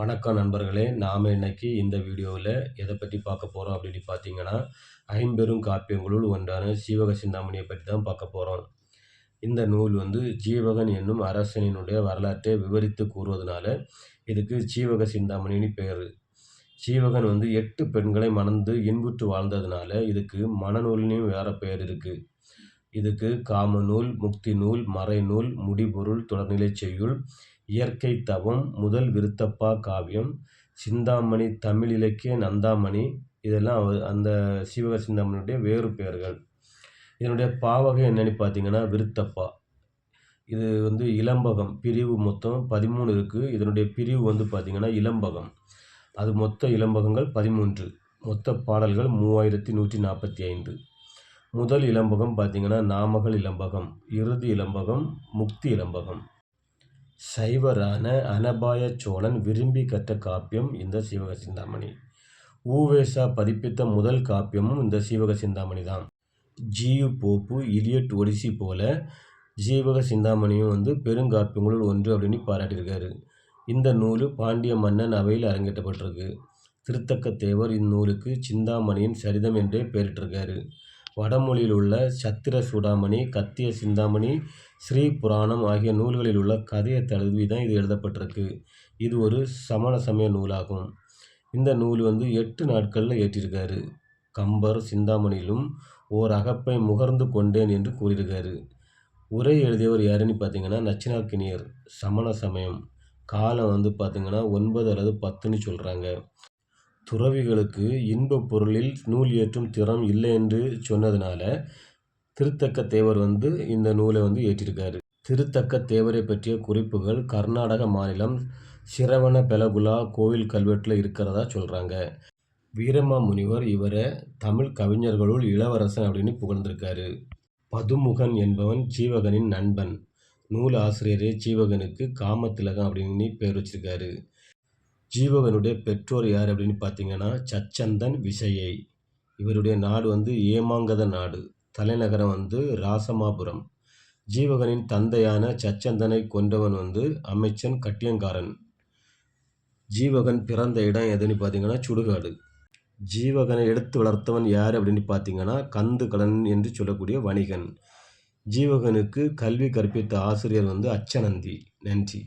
வணக்கம் நண்பர்களே. நாம் இன்னைக்கு இந்த வீடியோவில் எதை பற்றி பார்க்க போகிறோம் அப்படின்னு பார்த்தீங்கன்னா ஐம்பெரும் காப்பியங்களுள் ஒன்றான சீவக சிந்தாமணியை பற்றி தான் பார்க்க போகிறோம் இந்த நூல் வந்து ஜீவகன் என்னும் அரசனினுடைய வரலாற்றை விவரித்து கூறுவதனால இதுக்கு ஜீவக சிந்தாமணின்னு பேர். சீவகன் வந்து எட்டு பெண்களை மணந்து இன்புற்று வாழ்ந்ததுனால இதுக்கு மனநூலினையும் வேறு பெயர் இருக்குது இதுக்கு காம நூல் முக்தி நூல் மறைநூல் முடிபொருள் தொடர்நிலை செய்யுள் இயற்கை தவம் முதல் விருத்தப்பா காவியம் சிந்தாமணி தமிழ் இலக்கிய நந்தாமணி இதெல்லாம் அவர் அந்த சிவக சிந்தாமணியுடைய வேறு பெயர்கள். இதனுடைய பாவகை என்னென்னு பார்த்தீங்கன்னா விருத்தப்பா. இது வந்து இளம்பகம் பிரிவு மொத்தம் பதிமூணு இருக்குது இதனுடைய பிரிவு வந்து பார்த்திங்கன்னா இளம்பகம். அது மொத்த இளம்பகங்கள் பதிமூன்று. மொத்த பாடல்கள் மூவாயிரத்தி நூற்றி நாற்பத்தி ஐந்து. முதல் இளம்பகம் பார்த்திங்கன்னா நாமகள் இளம்பகம் இறுதி இளம்பகம் முக்தி இளம்பகம் சைவரான அனபாய சோழன் விரும்பி கற்ற காப்பியம் இந்த சீவக சிந்தாமணி. ஊவேசா பதிப்பித்த முதல் காப்பியமும் இந்த சீவக சிந்தாமணி தான். ஜியு போப்பு இலியட் ஒடிசி போல ஜீவக சிந்தாமணியும் வந்து பெருங்காப்பியங்களுள் ஒன்று அப்படின்னு பாராட்டியிருக்காரு. இந்த நூல் பாண்டிய மன்னன் அவையில் அரங்கேற்றப்பட்டிருக்கு. திருத்தக்க தேவர் இந்நூலுக்கு சிந்தாமணியின் சரிதம் என்றே பெயரிட்டிருக்காரு. வடமொழியில் உள்ள சத்திர சூடாமணி கத்திய சிந்தாமணி ஸ்ரீ புராணம் ஆகிய நூல்களில் உள்ள கதையை தழுவி தான் இது எழுதப்பட்டிருக்கு. இது ஒரு சமண சமய நூலாகும். இந்த நூல் வந்து எட்டு நாட்களில் ஏற்றிருக்காரு. கம்பர் சிந்தாமணியிலும் ஓர் அகப்பை முகர்ந்து கொண்டேன் என்று கூறியிருக்காரு. உரை எழுதியவர் யாருன்னு பார்த்தீங்கன்னா நச்சினார்கினியர் சமண சமயம். காலம் வந்து பார்த்திங்கன்னா ஒன்பது அல்லது பத்துன்னு சொல்கிறாங்க துறவிகளுக்கு இன்பப் பொருளில் நூல் ஏற்றும் திறம் இல்லை என்று சொன்னதுனால திருத்தக்க தேவர் வந்து இந்த நூலை வந்து ஏற்றிருக்காரு. திருத்தக்க தேவரை பற்றிய குறிப்புகள் கர்நாடக மாநிலம் சிரவண பெலகுலா கோவில் கல்வெட்டில் இருக்கிறதா சொல்கிறாங்க வீரமா முனிவர் இவரை தமிழ் கவிஞர்களுள் இளவரசன் அப்படின்னு புகழ்ந்திருக்காரு. பதுமுகன் என்பவன் ஜீவகனின் நண்பன். நூல் ஆசிரியரே ஜீவகனுக்கு காமத்திலகம் அப்படின்னு பேர் வச்சிருக்காரு. ஜீவகனுடைய பெற்றோர் யார் அப்படின்னு பார்த்தீங்கன்னா சச்சந்தன் விசையை. இவருடைய நாடு வந்து ஏமாங்கத நாடு. தலைநகரம் வந்து ராசமாபுரம். ஜீவகனின் தந்தையான சச்சந்தனை கொண்டவன் வந்து அமைச்சன் கட்டியங்காரன். ஜீவகன் பிறந்த இடம் எதுன்னு பார்த்தீங்கன்னா சுடுகாடு. ஜீவகனை எடுத்து வளர்த்தவன் யார் அப்படின்னு பார்த்தீங்கன்னா கந்து கலன் என்று சொல்லக்கூடிய வணிகன். ஜீவகனுக்கு கல்வி கற்பித்த ஆசிரியர் வந்து அச்சநந்தி. நன்றி.